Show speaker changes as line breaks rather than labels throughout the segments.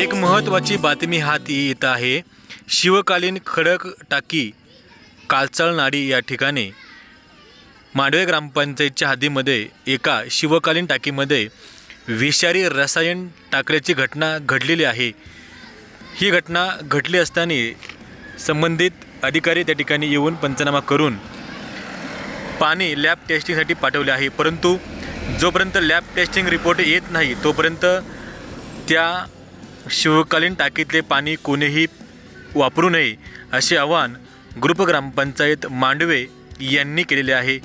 एक महत्त्वाची बातमी हाती येत आहे. शिवकालीन खडक टाकी कालचाळ नाडी या ठिकाणी. मांडवे ग्रामपंचायतच्या हद्दीमध्ये एका शिवकालीन टाकीमध्ये विषारी रसायन टाकल्याची घटना घडलेली आहे. ही घटना घडली असताना संबंधित अधिकारी त्या ठिकाणी येऊन पंचनामा करून पाणी लॅब टेस्टिंगसाठी पाठवले आहे. परंतु जोपर्यंत लॅब टेस्टिंग रिपोर्ट येत नाही तोपर्यंत त्या शिवकालीन टाकीतले पाणी कोणीही वापरू नये असे आवाहन ग्रुप ग्रामपंचायत मांडवे यांनी केलेले आहे.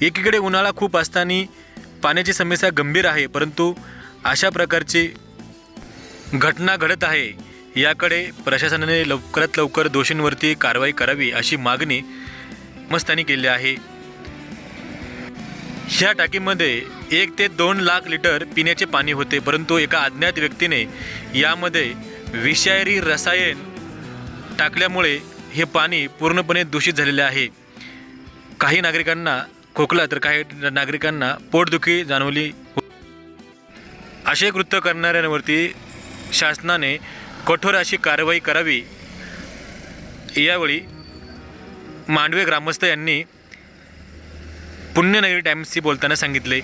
एकीकडे उन्हाळा खूप असताना पाण्याची समस्या गंभीर आहे परंतु अशा प्रकारची घटना घडत आहे. याकडे प्रशासनाने लवकरात लवकर दोषींवरती कारवाई करावी अशी मागणी मस्तानी केली आहे. ह्या टाकीमध्ये एक ते दोन लाख लिटर पिण्याचे पाणी होते परंतु एका अज्ञात व्यक्तीने यामध्ये विषारी रसायन टाकल्यामुळे हे पाणी पूर्णपणे दूषित झालेले आहे. काही नागरिकांना खोकला तर काही नागरिकांना पोटदुखी जाणवली हो- असे कृत्य करणाऱ्यांवरती शासनाने कठोर अशी कारवाई करावी. यावेळी मांडवे ग्रामस्थ यांनी पुण्यनगरी टाइम्सशी बोलताना सांगितले